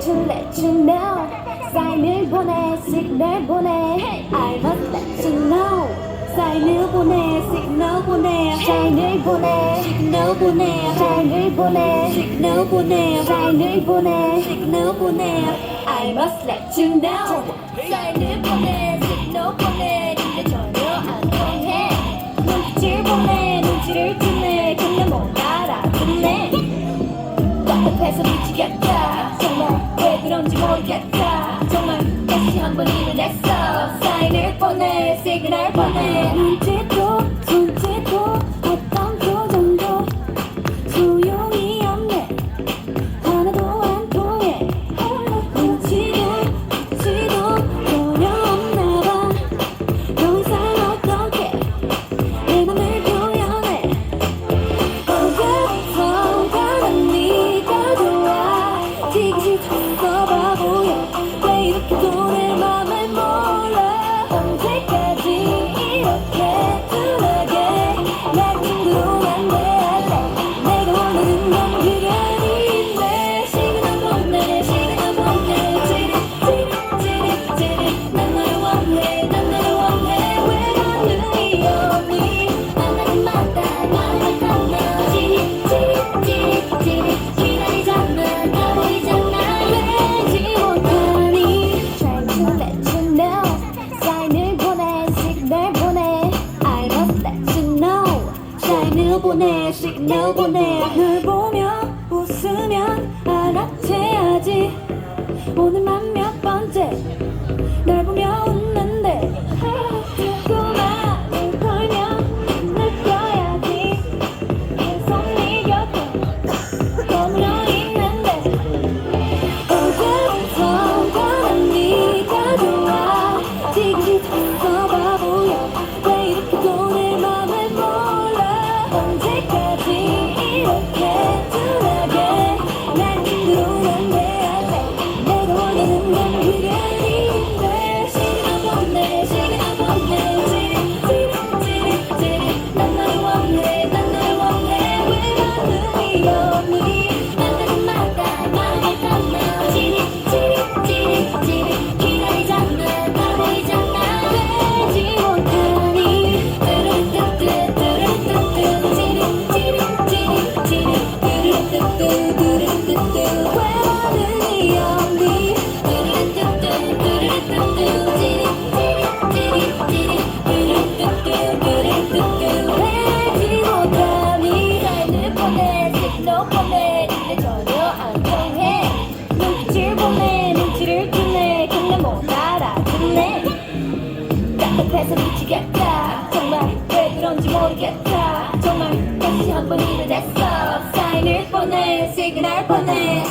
to let you know 사인을 보내 signal 보내 I must let you know 사인을 보내 signal 보내 사인을 보내 signal 보내 사인을 보내 signal 보내 사인을 보내 signal 보내 I must let you know 사인을 보내 signal 보내 근데 전혀 안 통해 눈빛을 보내 눈치를 주네 근데 못 알아듣네 답답해서 미치겠다. 정말 왜 그런지 모르겠다. 정말 다시 한번 일어났어. 사인을 보내 시그널 보내. 눈빛도 보내 시그널 보내 널 보며 웃으면 해 근데 전혀 안 통해 눈빛을 보내 눈치를 주네 근데 못 알아듣네 답답해서 미치겠다 정말 왜 그런지 모르겠다 정말 다시 한 번 이러댔어 사인을 보내 시그널 보내